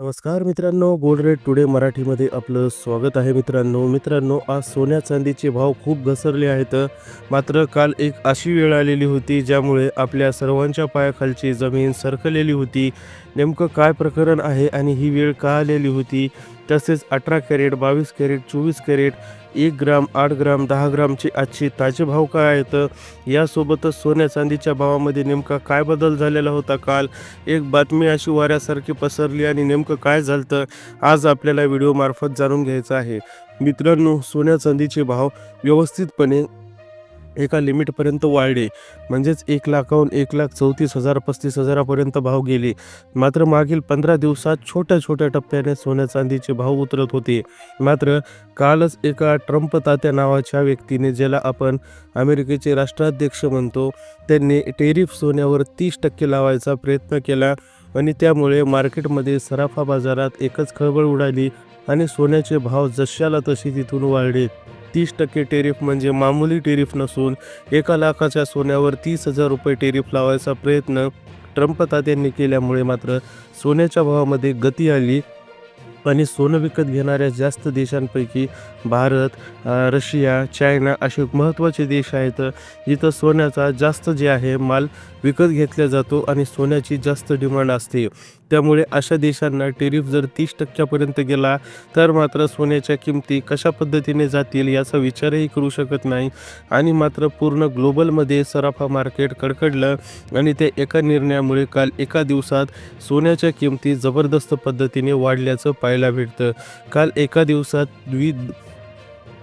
नमस्कार मित्रांनो gold rate today मराठीमध्ये आपलं स्वागत आहे मित्रांनो. मित्रांनो आज सोन्या चांदीचे भाव खूप घसरले आहेत. मात्र काल एक अशी वेळ आलेली होती ज्यामुळे आपल्या सर्वांच्या पायाखालची जमीन सरकलेली होती. नेमकं काय प्रकरण आहे आणि ही वेळ का आलेली होती? तसेच अठरा कॅरेट बावीस कॅरेट चोवीस कॅरेट एक ग्राम आठ ग्राम दहा ग्रामचे आजचे ताजे भाव काय आहेत? यासोबतच सोन्या चांदीच्या भावामध्ये नेमका काय बदल झालेला होता काल? एक बातमी अशी वाऱ्यासारखी पसरली आणि नेमकं काय झालं आज आपल्याला व्हिडिओमार्फत जाणून घ्यायचं आहे. मित्रांनो सोन्या चांदीचे भाव व्यवस्थितपणे एका लिमिटपर्यंत वाढले. म्हणजेच एक लाखाहून एक लाख चौतीस हजार पस्तीस हजारापर्यंत भाव गेले. मात्र मागील पंधरा दिवसात छोट्या छोट्या टप्प्याने सोन्या चांदीचे भाव उतरत होते. मात्र कालच एका ट्रम्प तात्या नावाच्या व्यक्तीने ज्याला आपण अमेरिकेचे राष्ट्राध्यक्ष म्हणतो त्यांनी टेरिफ सोन्यावर तीस टक्के लावायचा प्रयत्न केला आणि त्यामुळे मार्केटमध्ये सराफा बाजारात एकच खळबळ उडाली आणि सोन्याचे भाव जशाला तशी तिथून वाढले. तीस टक्के टेरिफ म्हणजे मामूली टेरिफ नसून एका लाखाच्या सोन्यावर तीस हजार रुपये टेरिफ लावायचा प्रयत्न ट्रम्प तात्यांनी केल्यामुळे मात्र सोन्याच्या भावामध्ये गती आली. आणि सोनं विकत घेणाऱ्या जास्त देशांपैकी भारत रशिया चायना असे महत्त्वाचे देश आहेत. जिथं सोन्याचा जास्त जे आहे माल विकत घेतला जातो आणि सोन्याची जास्त डिमांड असते. त्यामुळे अशा देशांना टेरिफ जर तीस टक्क्यापर्यंत गेला तर मात्र सोन्याच्या किमती कशा पद्धतीने जातील याचा विचारही करू शकत नाही. आणि मात्र पूर्ण ग्लोबलमध्ये सराफा मार्केट कडकडलं आणि त्या एका निर्णयामुळे काल एका दिवसात सोन्याच्या किमती जबरदस्त पद्धतीने वाढल्याचं पाहायला भेटतं. काल एका दिवसात द्वि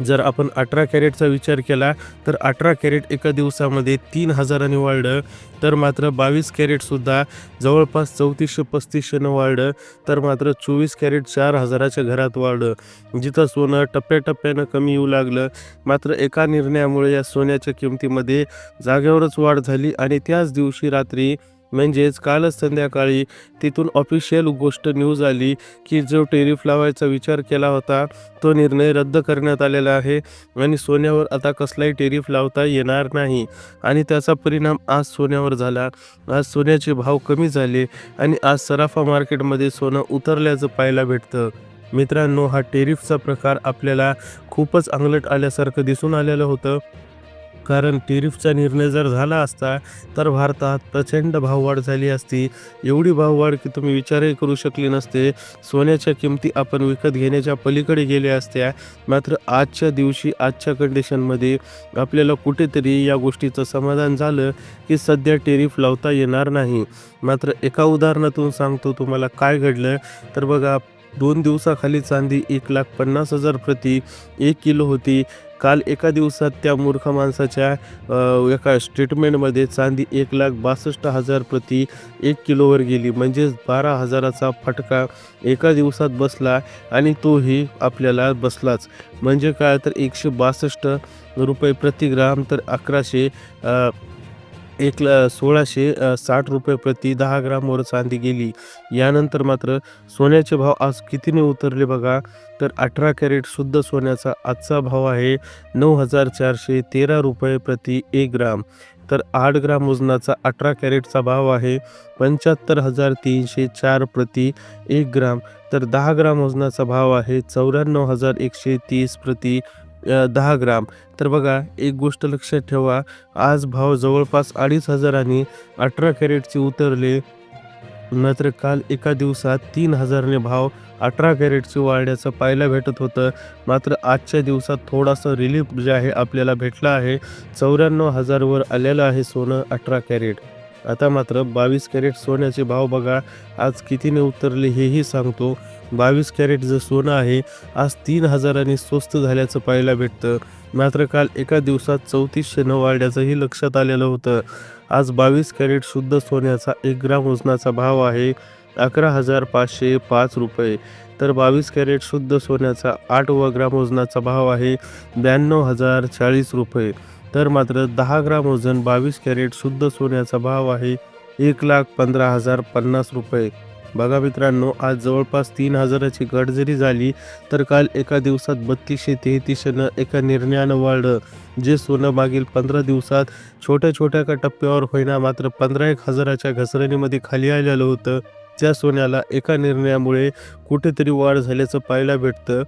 जर आपण अठरा कॅरेटचा विचार केला तर अठरा कॅरेट एका दिवसामध्ये तीन हजारांनी वाढलं तर मात्र बावीस कॅरेटसुद्धा जवळपास चौतीसशे पस्तीसशेनं वाढलं तर मात्र चोवीस कॅरेट चार हजाराच्या घरात वाढलं. जिथं सोनं टप्प्याटप्प्यानं कमी येऊ लागलं मात्र एका निर्णयामुळे या सोन्याच्या किमतीमध्ये जागेवरच वाढ झाली आणि त्याच दिवशी रात्री म्हणजेच कालच संध्याकाळी तिथून ऑफिशियल गोष्ट न्यूज आली की जो टेरिफ लावायचा विचार केला होता तो निर्णय रद्द करण्यात आलेला आहे आणि सोन्यावर आता कसलाही टेरिफ लावता येणार नाही. आणि त्याचा परिणाम आज सोन्यावर झाला. आज सोन्याचे भाव कमी झाले आणि आज सराफा मार्केटमध्ये सोनं उतरल्याचं पाहायला भेटतं. मित्रांनो हा टेरिफचा प्रकार आपल्याला खूपच अंगलट आल्यासारखं दिसून आलेलं होतं. कारण टेरिफचा निर्णय जर झाला असता तर भारतात प्रचंड भाववाढ झाली असती. एवढी भाववाढ की तुम्ही विचारही करू शकले नसते. सोन्याच्या किमती आपण विकत घेण्याच्या पलीकडे गेल्या असत्या. मात्र आजच्या दिवशी आजच्या कंडिशनमध्ये आपल्याला कुठेतरी या गोष्टीचं समाधान झालं की सध्या टेरिफ लावता येणार नाही. मात्र एका उदाहरणातून सांगतो तुम्हाला काय घडलं. तर बघा दोन दिवसाखाली चांदी एक लाख पन्नास हजार प्रति एक किलो होती. काल एका दिवसात त्या मूर्ख माणसाच्या एका स्टेटमेंटमध्ये चांदी एक लाख बासष्ट हजार प्रति एक किलोवर गेली. म्हणजेच बारा हजाराचा फटका एका दिवसात बसला आणि तोही आपल्याला बसलाच. म्हणजे काय तर एकशे बासष्ट रुपये प्रति ग्राम तर अकराशे एक सोळाशे साठ रुपये प्रति दहा ग्रामवर चांदी गेली. यानंतर मात्र सोन्याचे भाव आज कितीने उतरले बघा? तर अठरा कॅरेट शुद्ध सोन्याचा आजचा भाव आहे नऊ हजार चारशे तेरा रुपये प्रति एक ग्राम. तर आठ ग्राम वजनाचा अठरा कॅरेटचा भाव आहे पंच्याहत्तर हजार तीनशे चार प्रति एक ग्राम. तर दहा ग्राम वजनाचा भाव आहे चौऱ्याण्णव हजार एकशे तीस प्रति दहा ग्राम. तर बघा एक गोष्ट लक्षात ठेवा. आज भाव जवळपास अडीच हजारांनी अठरा कॅरेटचे उतरले. मात्र काल एका दिवसात तीन हजारने भाव अठरा कॅरेटचे वाढण्याचं पाहायला भेटत होतं. मात्र आजच्या दिवसात थोडासा रिलीफ जे आहे आपल्याला भेटला आहे. चौऱ्याण्णव हजारवर आलेलं आहे सोनं अठरा कॅरेट. आता मात्र बावीस कॅरेट सोन्याचे भाव बघा आज कितीने उतरले हेही सांगतो. बावीस कॅरेट जे सोनं आहे आज तीन हजारांनी स्वस्त झाल्याचं पाहायला भेटतं. मात्र काल एका दिवसात चौतीसशे न वाढल्याचंही लक्षात आलेलं होतं. आज बावीस कॅरेट शुद्ध सोन्याचा एक ग्राम वजनाचा भाव आहे अकरा हजार पाचशे पाच रुपये. तर बावीस कॅरेट शुद्ध सोन्याचा आठ व ग्राम वजनाचा भाव आहे ब्याण्णव हजार चाळीस रुपये. तर मात्र दहा ग्राम वजन बावीस कॅरेट शुद्ध सोन्याचा भाव आहे एक लाख पंधरा हजार पन्नास रुपये. बघा मित्रांनो आज जवळपास तीन हजाराची घट जरी झाली तर काल एका दिवसात बत्तीसशे तेहतीसशेनं एका निर्णयानं वाढलं. जे सोनं मागील पंधरा दिवसात छोट्या छोट्या का टप्प्यावर होईना मात्र पंधरा एक हजाराच्या घसरणीमध्ये खाली आलेलं होतं. त्या सोन्याला एका निर्णयामुळे कुठेतरी वाढ झाल्याचं पाहायला भेटतं.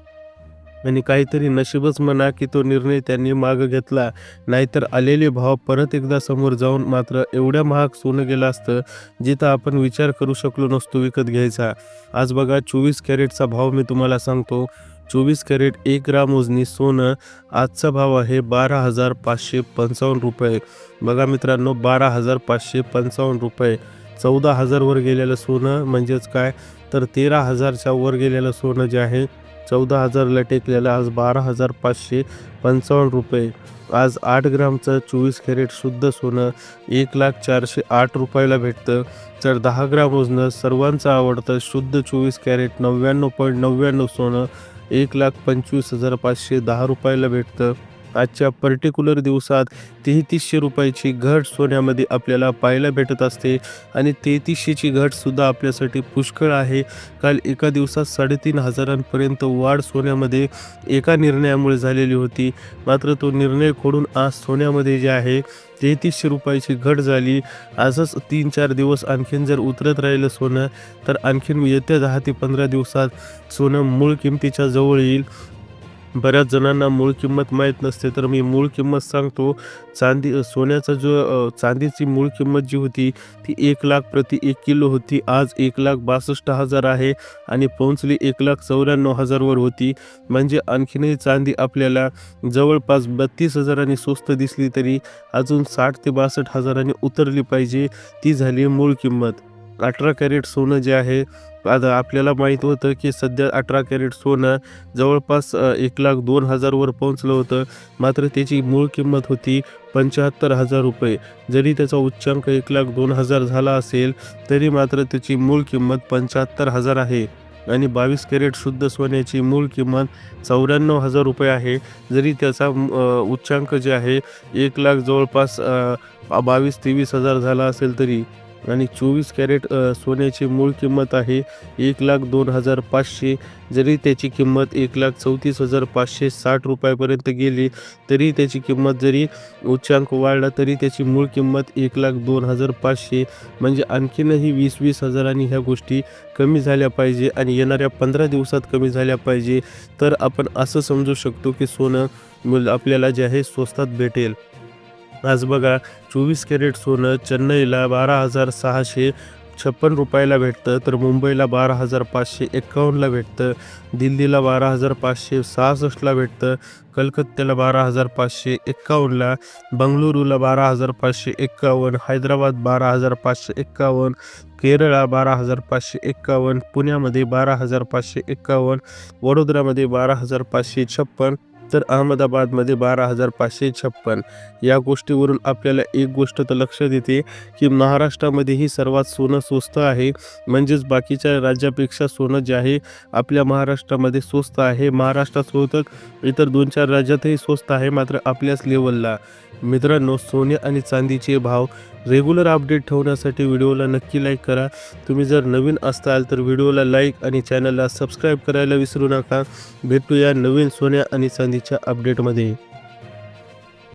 आणि काहीतरी नशीबच म्हणा की तो निर्णय त्यांनी मागं घेतला. नाहीतर आलेले भाव परत एकदा समोर जाऊन मात्र एवढ्या महाग सोनं गेलं असतं जिथं आपण विचार करू शकलो नसतो विकत घ्यायचा. आज बघा चोवीस कॅरेटचा भाव मी तुम्हाला सांगतो. चोवीस कॅरेट एक ग्राम उजनी सोनं आजचा भाव आहे बारा हजार पाचशे पंचावन्न रुपये. बघा मित्रांनो बारा हजार पाचशे पंचावन्न रुपये. चौदा हजारवर गेलेलं सोनं म्हणजेच काय? तर तेरा हजारच्या वर गेलेलं सोनं जे आहे चौदा हजारला टेकलेला आज बारा हजार पाचशे पंचावन्न रुपये. आज आठ ग्रामचं चोवीस कॅरेट शुद्ध सोनं एक लाख चारशे आठ रुपयाला भेटतं. तर दहा ग्राम वजनं सर्वांचं आवडतं शुद्ध चोवीस कॅरेट नव्याण्णव पॉईंट नव्याण्णव सोनं एक लाख पंचवीस हजार पाचशे दहा रुपयाला भेटतं. आजच्या पर्टिक्युलर दिवसात तेहतीसशे रुपयाची घट सोन्यामध्ये आपल्याला पाहायला भेटत असते. आणि तेहतीसशेची घटसुद्धा आपल्यासाठी पुष्कळ आहे. काल एका दिवसात साडेतीन हजारांपर्यंत वाढ सोन्यामध्ये एका निर्णयामुळे झालेली होती. मात्र तो निर्णय खोडून आज सोन्यामध्ये जे आहे तेहतीसशे रुपयाची घट झाली. आजच तीन चार दिवस आणखीन जर उतरत राहिलं सोनं तर आणखीन येत्या दहा ते पंधरा दिवसात सोनं मूळ किमतीच्या जवळ येईल. बऱ्याच जणांना मूळ किंमत माहीत नसते तर मी मूळ किंमत सांगतो. चांदी सोन्याचा जो चांदीची मूळ किंमत जी होती ती एक लाख प्रति एक किलो होती. आज एक लाख बासष्ट हजार आहे आणि पोहोचली एक लाख चौऱ्याण्णव हजारवर होती. म्हणजे आणखीनही चांदी आपल्याला जवळपास बत्तीस हजारांनी स्वस्त दिसली तरी अजून साठ ते बासष्ट हजारांनी उतरली पाहिजे. ती झाली मूळ किंमत. अठरा कॅरेट सोनं जे आहे आता आपल्याला माहीत होतं की सध्या अठरा कॅरेट सोनं जवळपास एक लाख दोन हजारवर पोहोचलं होतं. मात्र त्याची मूळ किंमत होती पंच्याहत्तर हजार रुपये. जरी त्याचा उच्चांक एक लाख दोन हजार झाला असेल तरी मात्र त्याची मूळ किंमत पंच्याहत्तर हजार आहे. आणि बावीस कॅरेट शुद्ध सोन्याची मूळ किंमत चौऱ्याण्णव हजार रुपये आहे. जरी त्याचा उच्चांक जे आहे एक लाख जवळपास बावीस तेवीस हजार झाला असेल तरी. आणि चोवीस कॅरेट सोन्याची मूळ किंमत आहे एक लाख दोन हजार पाचशे. जरी त्याची किंमत एक लाख चौतीस हजार पाचशे साठ रुपयापर्यंत गेली तरी त्याची किंमत जरी उच्चांक वाढला तरी त्याची मूळ किंमत एक लाख दोन हजार पाचशे. म्हणजे आणखीनही वीस वीस हजारांनी ह्या गोष्टी कमी झाल्या पाहिजे आणि येणाऱ्या पंधरा दिवसात कमी झाल्या पाहिजे. तर आपण असं समजू शकतो की सोनं मूल- आपल्याला जे आहे स्वस्तात भेटेल. आज बघा चोवीस कॅरेट सोनं चेन्नईला बारा हजार सहाशे छप्पन रुपयाला भेटतं तर मुंबईला बारा हजार पाचशे एक्कावन्नला भेटतं दिल्लीला बारा हजार पाचशे सहासष्टला भेटतं कलकत्त्याला बारा हजार पाचशे एक्कावन्नला बंगळुरूला बारा हजार पाचशे एक्कावन्न हैदराबाद बारा हजार पाचशे एक्कावन्न केरळला बारा हजार पाचशे एक्कावन्न पुण्यामध्ये बारा हजार पाचशे एक्कावन्न वडोदरामध्ये बारा हजार पाचशे छप्पन तर अहमदाबादमध्ये बारा हजार पाचशे छप्पन. या गोष्टीवरून आपल्याला एक गोष्ट तर लक्षात येते की महाराष्ट्रामध्येही सर्वात सोनं स्वस्त आहे. म्हणजेच बाकीच्या राज्यापेक्षा सोनं जे आहे आपल्या महाराष्ट्रामध्ये स्वस्त आहे. महाराष्ट्रात इतर दोन चार राज्यातही स्वस्त आहे मात्र आपल्याच लेवलला मित्रांनो सोने आणि चांदीचे भाव रेग्युलर अपडेट ठेवण्यासाठी व्हिडिओला नक्की लाईक करा. तुम्ही जर नवीन असताल तर व्हिडिओला लाईक आणि चॅनलला सबस्क्राईब करायला विसरू नका. भेटूया नवीन सोन्या आणि चांदी आधीच्या अपडेटमध्ये